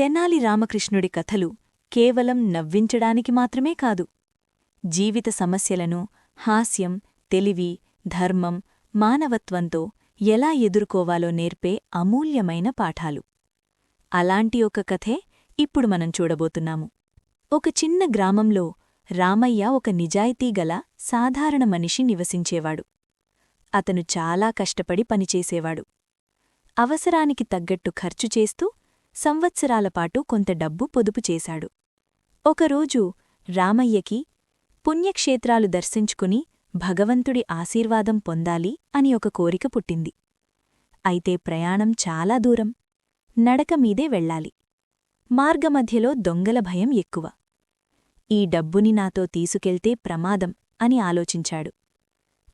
తెనాలి రామకృష్ణుడి కథలు కేవలం నవ్వించడానికి మాత్రమే కాదు. జీవిత సమస్యలను హాస్యం తెలివి ధర్మం మానవత్వంతో ఎలా ఎదుర్కోవాలో నేర్పే అమూల్యమైన పాఠాలు. అలాంటి ఒక కథే ఇప్పుడు మనం చూడబోతున్నాము. ఒక చిన్న గ్రామంలో రామయ్య ఒక నిజాయితీగల సాధారణ మనిషి నివసించేవాడు. అతను చాలా కష్టపడి పనిచేసేవాడు. అవసరానికి తగ్గట్టు ఖర్చు చేస్తూ సంవత్సరాలపాటు కొంత డబ్బు పొదుపు చేశాడు. ఒకరోజు రామయ్యకి పుణ్యక్షేత్రాలు దర్శించుకుని భగవంతుడి ఆశీర్వాదం పొందాలి అని ఒక కోరిక పుట్టింది. అయితే ప్రయాణం చాలా దూరం. నడక మీదే వెళ్ళాలి. మార్గమధ్యలో దొంగల భయం ఎక్కువ. ఈ డబ్బుని నాతో తీసుకెళ్తే ప్రమాదం అని ఆలోచించాడు.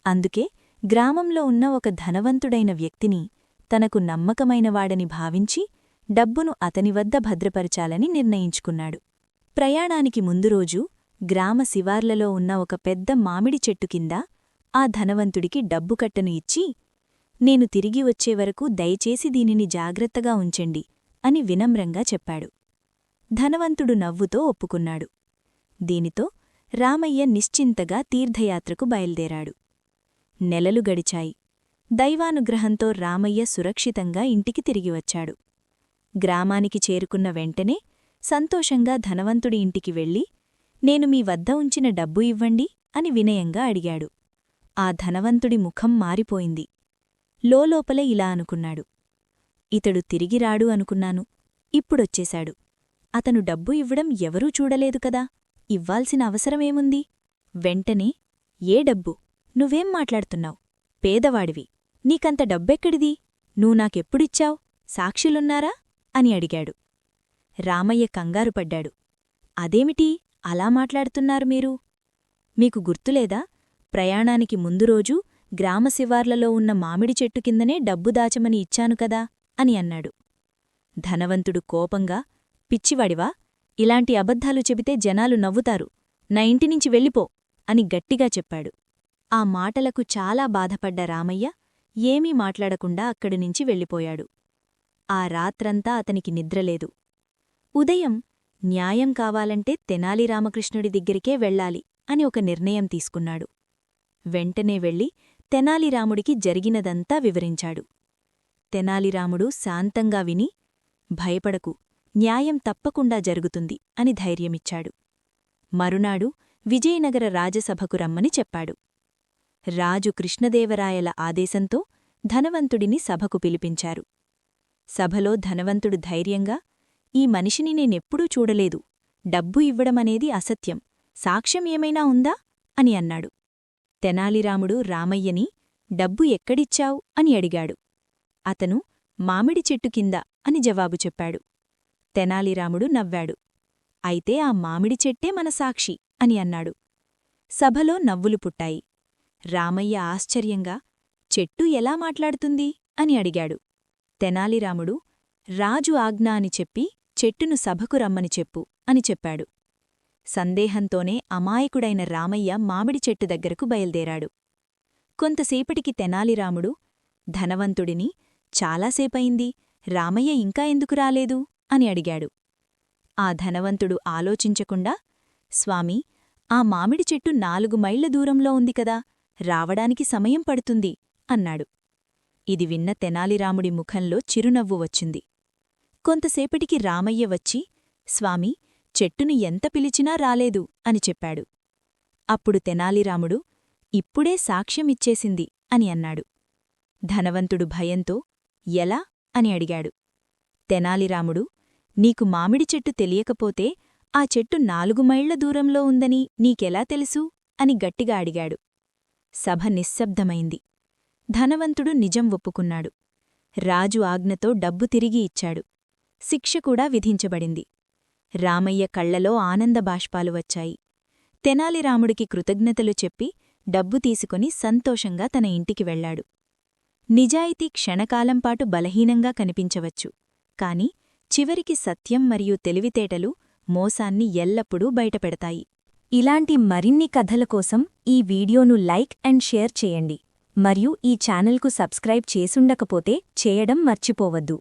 అందుకే గ్రామంలో ఉన్న ఒక ధనవంతుడైన వ్యక్తిని తనకు నమ్మకమైనవాడని భావించి డబ్బును అతని వద్ద భద్రపరచాలని నిర్ణయించుకున్నాడు. ప్రయాణానికి ముందు రోజు గ్రామ శివార్లలో ఉన్న ఒక పెద్ద మామిడి చెట్టు కింద ఆ ధనవంతుడికి డబ్బు కట్టను ఇచ్చి నేను తిరిగి వచ్చేవరకు దయచేసి దీనిని జాగ్రత్తగా ఉంచండి అని వినమ్రంగా చెప్పాడు. ధనవంతుడు నవ్వుతో ఒప్పుకున్నాడు. దీనితో రామయ్య నిశ్చింతగా తీర్థయాత్రకు బయల్దేరాడు. నెలలు గడిచాయి. దైవానుగ్రహంతో రామయ్య సురక్షితంగా ఇంటికి తిరిగి వచ్చాడు. గ్రామానికి చేరుకున్న వెంటనే సంతోషంగా ధనవంతుడి ఇంటికి వెళ్ళి నేను మీ వద్ద ఉంచిన డబ్బు ఇవ్వండి అని వినయంగా అడిగాడు. ఆ ధనవంతుడి ముఖం మారిపోయింది. లోలోపల ఇలా అనుకున్నాడు. ఇతడు తిరిగిరాడు అనుకున్నాను. ఇప్పుడొచ్చేశాడు. అతను డబ్బు ఇవ్వడం ఎవరూ చూడలేదు కదా. ఇవ్వాల్సిన అవసరమేముంది? వెంటనే ఏ డబ్బు? నువ్వేం మాట్లాడుతున్నావు? పేదవాడివి. నీకంత డబ్బెక్కడిది? నువ్వు నాకెప్పుడిచ్చావ్? సాక్షులున్నారా? అని అడిగాడు. రామయ్య కంగారుపడ్డాడు అదేమిటి? అలా మాట్లాడుతున్నారు మీరు? మీకు గుర్తులేదా? ప్రయాణానికి ముందు రోజు గ్రామ శివార్లలో ఉన్న మామిడి చెట్టు కిందనే డబ్బు దాచమని ఇచ్చాను కదా? అని అన్నాడు. ధనవంతుడు కోపంగా పిచ్చివాడివా ఇలాంటి అబద్ధాలు చెబితే జనాలు నవ్వుతారు. నా ఇంటినించి వెళ్ళిపో అని గట్టిగా చెప్పాడు. ఆ మాటలకు చాలా బాధపడ్డ రామయ్య ఏమీ మాట్లాడకుండా అక్కడినుంచి వెళ్ళిపోయాడు. ఆ రాత్రంతా అతనికి నిద్రలేదు. ఉదయం న్యాయం కావాలంటే తెనాలి రామకృష్ణుడి దగ్గరికే వెళ్ళాలి అని ఒక నిర్ణయం తీసుకున్నాడు. వెంటనే వెళ్ళి తెనాలిరాముడికి జరిగినదంతా వివరించాడు. తెనాలిరాముడు శాంతంగా విని భయపడకు న్యాయం తప్పకుండా జరుగుతుంది అని ధైర్యమిచ్చాడు. మరునాడు విజయనగర రాజసభకు రమ్మని చెప్పాడు. రాజు కృష్ణదేవరాయల ఆదేశంతో ధనవంతుడిని సభకు పిలిపించారు. సభలో ధనవంతుడు ధైర్యంగా ఈ మనిషిని నేనెప్పుడూ చూడలేదు. డబ్బు ఇవ్వడమనేది అసత్యం. సాక్ష్యం ఏమైనా ఉందా? అని అన్నాడు. తెనాలిరాముడు రామయ్యని డబ్బు ఎక్కడిచ్చావు? అని అడిగాడు. అతను మామిడి చెట్టు కింద అని జవాబు చెప్పాడు. తెనాలిరాముడు నవ్వాడు. అయితే ఆ మామిడి చెట్టే మన సాక్షి అని అన్నాడు. సభలో నవ్వులు పుట్టాయి. రామయ్య ఆశ్చర్యంగా చెట్టు ఎలా మాట్లాడుతుంది? అని అడిగాడు. తెనాలిరాముడు రాజు ఆజ్ఞ అని చెప్పి చెట్టును సభకు రమ్మని చెప్పు అని చెప్పాడు. సందేహంతోనే అమాయకుడైన రామయ్య మామిడి చెట్టు దగ్గరకు బయల్దేరాడు. కొంతసేపటికి తెనాలిరాముడు ధనవంతుడిని చాలాసేపయింది రామయ్య ఇంకా ఎందుకు రాలేదు అని అడిగాడు. ఆ ధనవంతుడు ఆలోచించకుండా స్వామీ ఆ మామిడి చెట్టు నాలుగు మైళ్ళ దూరంలో ఉంది కదా రావడానికి సమయం పడుతుంది అన్నాడు. ఇది విన్న తెనాలిరాముడి ముఖంలో చిరునవ్వు వచ్చింది. కొంతసేపటికి రామయ్య వచ్చి స్వామి చెట్టును ఎంత పిలిచినా రాలేదు అని చెప్పాడు. అప్పుడు తెనాలిరాముడు ఇప్పుడే సాక్ష్యమిచ్చేసింది అని అన్నాడు. ధనవంతుడు భయంతో ఎలా అని అడిగాడు. తెనాలిరాముడు నీకు మామిడి చెట్టు తెలియకపోతే ఆ చెట్టు నాలుగు మైళ్ళ దూరంలో ఉందని నీకెలా తెలుసు అని గట్టిగా అడిగాడు. సభ నిశ్శబ్దమైంది. ధనవంతుడు నిజం ఒప్పుకున్నాడు. రాజు ఆజ్ఞతో డబ్బు తిరిగి ఇచ్చాడు. శిక్ష కూడా విధించబడింది. రామయ్య కళ్ళలో ఆనందబాష్పాలు వచ్చాయి. తెనాలిరాముడికి కృతజ్ఞతలు చెప్పి డబ్బు తీసుకుని సంతోషంగా తన ఇంటికి వెళ్ళాడు నిజాయితీ క్షణకాలంపాటు బలహీనంగా కనిపించవచ్చు. కాని చివరికి సత్యం మరియు తెలివితేటలు మోసాన్ని ఎల్లప్పుడూ బయటపెడతాయి. ఇలాంటి మరిన్ని కథల కోసం ఈ వీడియోను లైక్ అండ్ షేర్ చేయండి. మరియు ఈ ఛానల్కు సబ్స్క్రైబ్ చేసుండకపోతే చేయడం మర్చిపోవద్దు.